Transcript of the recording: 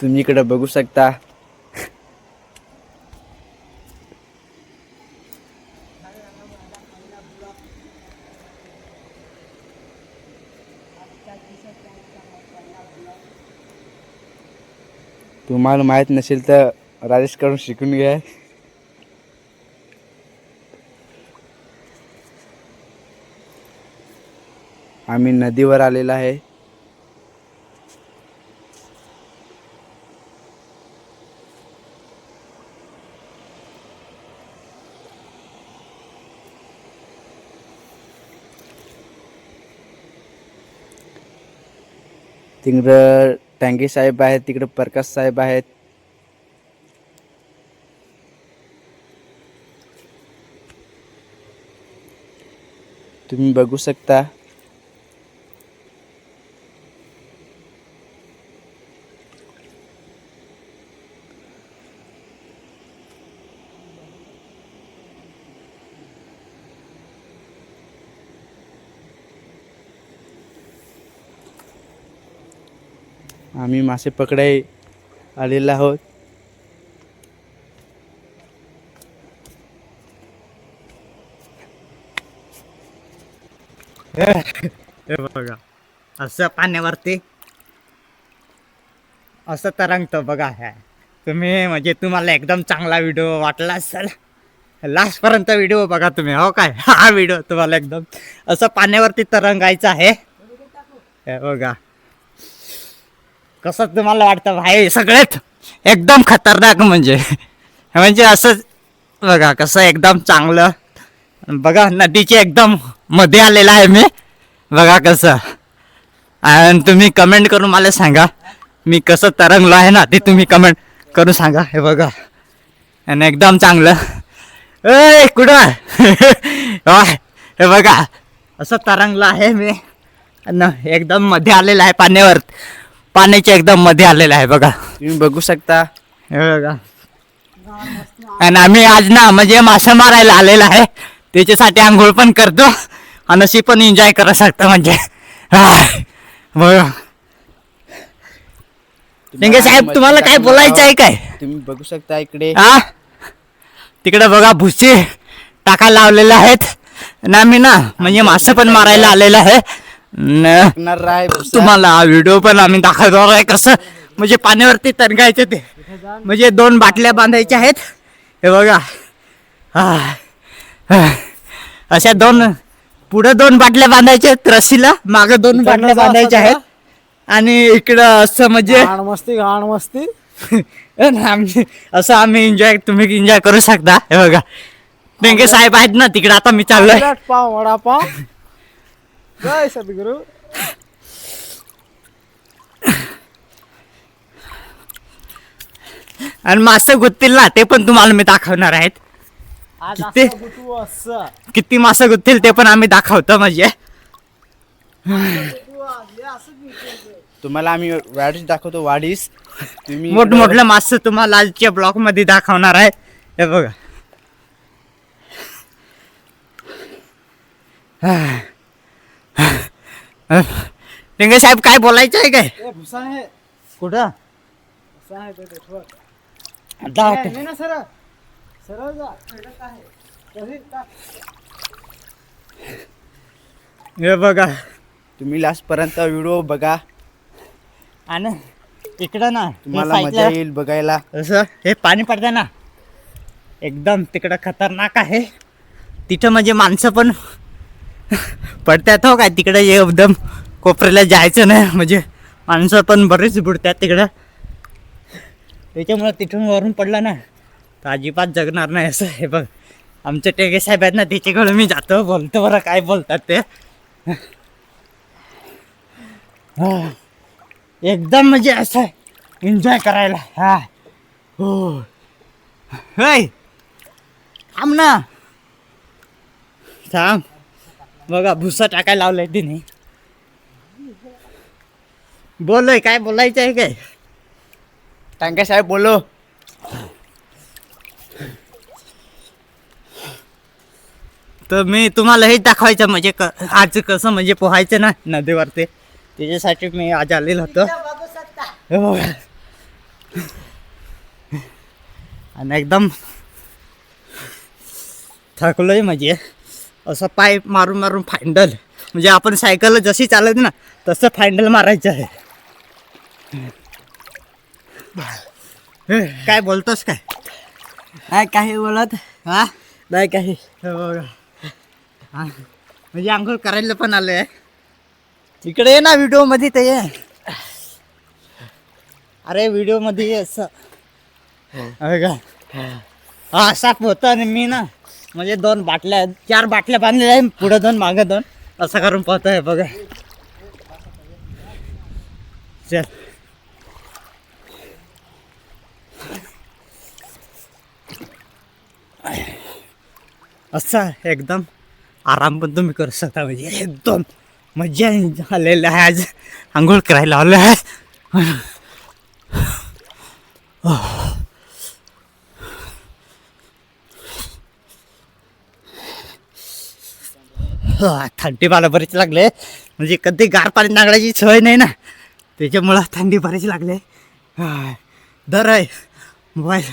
तुम्ही इकडं बघू शकता. तुम्हाला माहीत नसेल तर राजेशकडून शिकून घ्या. आम्ही नदीवर आलेला आहे. तिकडं टांगे साहेब आहेत तिकडं प्रकाश साहेब आहेत. तुम्ही बघू शकता. आम्ही मासे पकडाय आलेलो आहोत. हे बघा असं पाण्यावरती असं तरंगतं बघा ह्या तुम्ही म्हणजे तुम्हाला एकदम चांगला व्हिडिओ वाटला असेल. लास्टपर्यंत व्हिडिओ बघा तुम्ही हो काय? हा व्हिडिओ तुम्हाला एकदम असं पाण्यावरती तरंगायचं आहे. हे बघा. कसं तुम्हाला वाटतं भाई सगळेच एकदम खतरनाक म्हणजे. म्हणजे असंच बघा कसं एकदम चांगलं. बघा नदीच्या एकदम मध्ये आलेला आहे मी. बघा कसं. आणि तुम्ही कमेंट करून मला सांगा. मी कसं तरंगलो आहे ना ते तुम्ही कमेंट करून सांगा. हे बघा. आणि एकदम चांगलं. ए कुठं हे बघा. असं तरंगलं आहे मी. आणि एकदम मध्ये आलेलं आहे पाण्यावर. पाण्याच्या एकदम मध्ये आलेलं आहे बघा. तुम्ही बघू शकता. हे बघा. आणि आम्ही आज ना म्हणजे मासे मारायला आलेला आहे. त्याच्यासाठी आंघोळ पण करतो. आणि अशी पण एन्जॉय करू शकतो म्हणजे. हा. बघा. साहेब तुम्हाला काय बोलायचं आहे काय? तुम्ही बघू शकता इकडे. हा? तिकडे बघा भुसे टाका लावलेले आहेत. आणि आम्ही ना म्हणजे मासे पण मारायला आलेलं आहे. तुम्हाला व्हिडिओ पण आम्ही दाखवणार आहे कसं म्हणजे पाण्यावरती तरंगायचं ते. म्हणजे दोन बाटल्या बांधायच्या आहेत. हे बघा. हा. अशा दोन पुढे दोन बाटल्या बांधायच्या आहेत रस्सीला. मागे दोन बाटल्या बांधायच्या आहेत. आणि इकडं असं म्हणजे घाण मस्ती घाण मस्ती. आम्ही असं आम्ही एन्जॉय तुम्ही एन्जॉय करू शकता. हे बघा. डेंगे साहेब आहेत ना तिकडे. आता मी चाललोय. पाव वडापाव. जय सद्गुरू आणि मासे गुत्तील ना ते पण तुम्हाला मी दाखवणार आहेत. आज किती? असं बुटू असं. किती मासे गुत्तील ते पण आम्ही दाखवतो म्हणजे. तुम्हाला आम्ही वाढीस दाखवतो वाढीस. तुम्ही मोठमोठले मासे तुम्हाला आजच्या ब्लॉगमध्ये दाखवणार आहे. हे बघा. टिंगे साहेब काय बोलायचं आहे काय? ए भुसा आहे. कुठं. दहा. हे बघा. तुम्ही लास्ट पर्यंत व्हिडिओ बघा. आणि इकडं ना तुम्हाला मजा येईल बघायला. असं हे पाणी पडतं ना. एकदम तिकडं खतरनाक आहे. तिथं म्हणजे माणसं पण पडतात हो काय तिकडे एकदम कोपऱ्याला जायचं नाही. म्हणजे माणसं पण बरेच बुडतात तिकडं. त्याच्यामुळं तिथून वरून पडलं ना तर अजिबात जगणार नाही असं हे बघ. आमचे टेगे साहेब आहेत ना त्याच्याकडे मी जातो बोलतो बरं काय बोलतात ते. एकदम म्हणजे असं एन्जॉय करायला. हा. हो. थांब ना. थांब. बघा भुसा टाकायला लावलाय तिने. बोलोय काय बोलायचं आहे काय? टांगे साहेब बोलो. तर मी तुम्हाला हेच दाखवायचं म्हणजे क आज कसं म्हणजे पोहायचं ना नदीवरती. त्याच्यासाठी मी आज आलेलो होतो. हे. आणि एकदम थकलोय म्हणजे. असं पाय मारून मारून फायंडल म्हणजे आपण सायकल जशी चालत ना तसं फायंडल मारायचं आहे. काय बोलतोस काय? नाही काही बोलत. हा? नाही काही. हे. हा. म्हणजे आंघोळ करायला पण आलोय. तिकडे ये ना व्हिडिओमध्ये ते ये. अरे व्हिडिओमध्ये ये असं. का हा. असा होतं आणि मी ना म्हणजे दोन बाटल्या चार बाटल्या बांधलेल्या आहे पुढे दोन मागे दोन. असं करून पाहतोय बघा. चल. असा एकदम आराम पण तुम्ही करू शकता. म्हणजे एकदम मजा आलेलं आहे आज. आंघोळ करायला आलो आहे थंडी मला बरीच लागले. म्हणजे कधी गार पाणी नागडायची सवय नाही ना. त्याच्यामुळं थंडी बरीच लागले. दर आहे. मोबाईल.